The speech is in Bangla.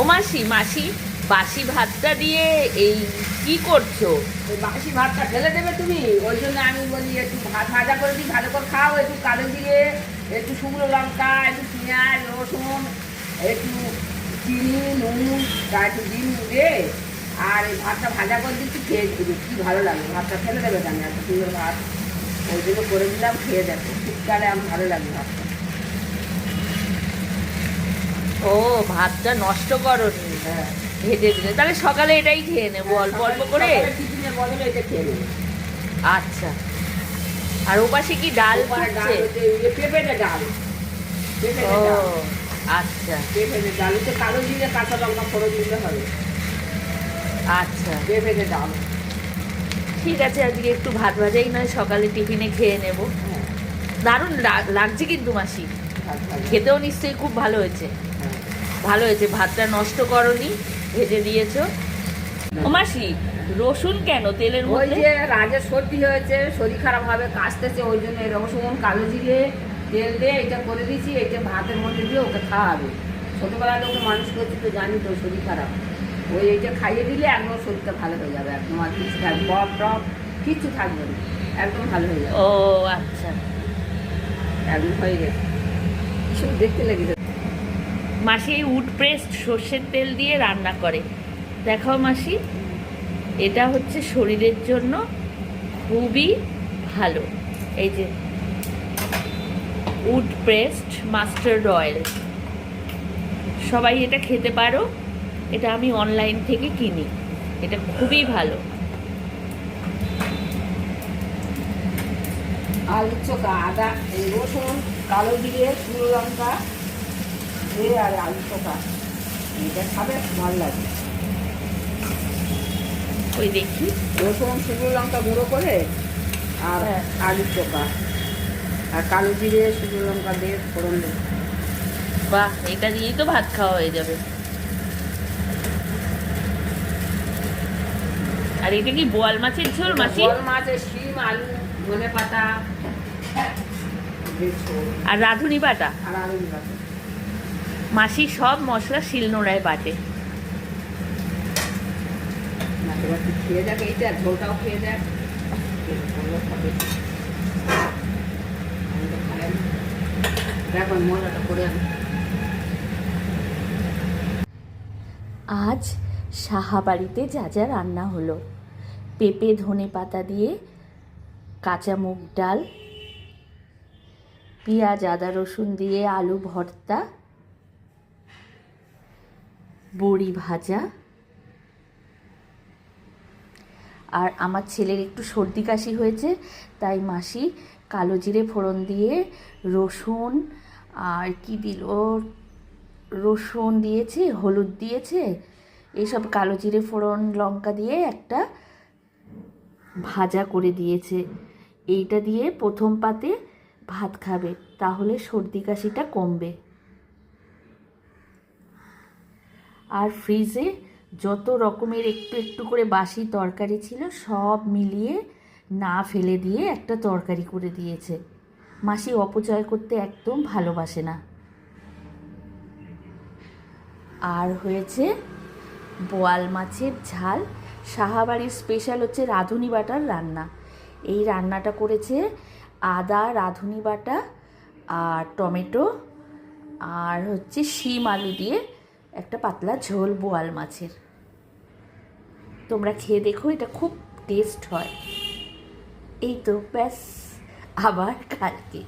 ও মাসি মাসি, বাসি ভাতটা দিয়ে এই কি করছ? বাসি ভাতটা ফেলে দেবে তুমি, ওই জন্য আমি বলি একটু ভাত ভাজা করে দিই, ভালো করে খাও, একটু কালো দিয়ে একটু শুকনো লঙ্কা, একটু পেঁয়াজ, রসুন, একটু চিনি, নুন তা একটু ডিম দিয়ে আর এই ভাতটা ভাজা করে দিচ্ছি, খেয়ে দিবি কী ভালো লাগে ভাতটা ফেলে দেবে কেন? এত সুন্দর ভাত। ওই জন্য করে দিলাম, খেয়ে দেখো, শীতকালে আমার ভালো লাগে ভাতটা। ও ভাতটা নষ্ট করনি। হ্যাঁ। ভেজে দিলে। তাহলে সকালে এটাই খেয়ে নেব অল্প অল্প করে। আচ্ছা। আর ওপাশে কি ডাল ফুটছে? যে পেঁপেতে ডাল। ও আচ্ছা। পেঁপেতে ডাল হচ্ছে কালো জিরে কাঁচা লঙ্কা ফোড়ন দিতে হবে। আচ্ছা। পেঁপেতে ডাল। ঠিক আছে আজকে একটু ভাত ভাজাই নয় সকালে টিফিনে খেয়ে নেব। হ্যাঁ। দারুণ লাগছে কিন্তু মাসি। খেতেও নিশ্চয়ই খুব ভালো হয়েছে। হ্যাঁ। ভালো হয়েছে ভাতটা নষ্ট করনি ভেজে দিয়েছ। ও মাসি রসুন কেন তেলের ওই যে রাজের সর্দি হয়েছে শরীর খারাপ হবে কাশতেছে ওই জন্য রসুন কালো জিরে তেল দিয়ে এটা করে দিয়েছি এটা ভাতের মধ্যে দিয়ে ওকে খাওয়াবে। ছোটোবেলায় ওকে মানুষ করছি তো জানি তো শরীর খারাপ। ওই এইটা খাইয়ে দিলে একদম শরীরটা ভালো হয়ে যাবে একদম আর কিছু থাকবে বপ টপ কিচ্ছু থাকবে না একদম ভালো হয়ে যাবে। ও আচ্ছা। একদম হয়ে গেছে। দেখতে লেগে যাবে মাসি উড প্রেসড সর্ষের তেল দিয়ে রান্না করে। দেখাও মাসি, এটা হচ্ছে শরীরের জন্য খুবই ভালো। এই যে, উড প্রেসড মাস্টার্ড অয়েল। সবাই এটা খেতে পারো, এটা আমি অনলাইন থেকে কিনি, এটা খুবই ভালো। আলু চোখা, আদা, রসুন, কালো জিরে, শুকনো লঙ্কা দিয়ে আর আলু চোখা এটা খাবে ভালো লাগে। ওই দেখি। রসুন শুকনো লঙ্কা গুঁড়ো করে আর হ্যাঁ। আলু চোখা আর কালো জিরে শুকনো লঙ্কা দিয়ে ফোড়ন দেবে। বাহ এটা দিয়েই তো ভাত খাওয়া হয়ে যাবে। আর এটা কি বোয়াল মাছের ঝোল মাসি? বল মাছের শিম আলু ধনে পাতা আর রাঁধুনি বাটা? আর আলু পাতা মাসি সব মশলা শিলনোড়ায় বাটে। খেয়ে দেখ এইটা ঝোলটাও খেয়ে আজ সাহাবাড়িতে যা যা রান্না হলো। পেঁপে ধনে পাতা দিয়ে কাঁচা মুগ ডাল পেঁয়াজ আদা রসুন দিয়ে আলু ভর্তা বড়ি ভাজা। আর আমার ছেলের একটু সর্দি কাশি হয়েছে, তাই মাসি কালো জিরে ফোড়ন দিয়ে রসুন আর কি দিল? রসুন দিয়েছে, হলুদ দিয়েছে এইসব কালো জিরে ফোড়ন লঙ্কা দিয়ে একটা ভাজা করে দিয়েছে। এইটা দিয়ে প্রথম পাতে ভাত খাবে, তাহলে সর্দি কাশিটা কমবে। আর ফ্রিজে যত রকমের একটু একটু করে বাসি তরকারি ছিল, সব মিলিয়ে না ফেলে দিয়ে একটা তরকারি করে দিয়েছে। মাসি অপচয় করতে একদম ভালোবাসে না। আর হয়েছে বোয়াল মাছের ঝাল। সাহাবাড়ির স্পেশাল হচ্ছে রাঁধুনি বাটার রান্না। এই রান্নাটা করেছে আদা, রাঁধুনি বাটা আর টমেটো আর হচ্ছে শিম আলু দিয়ে একটা পাতলা ঝোল বোয়াল মাছের। তোমরা খেয়ে দেখো, এটা খুব টেস্ট হয়। এই তো ব্যাস, আবার কালকে।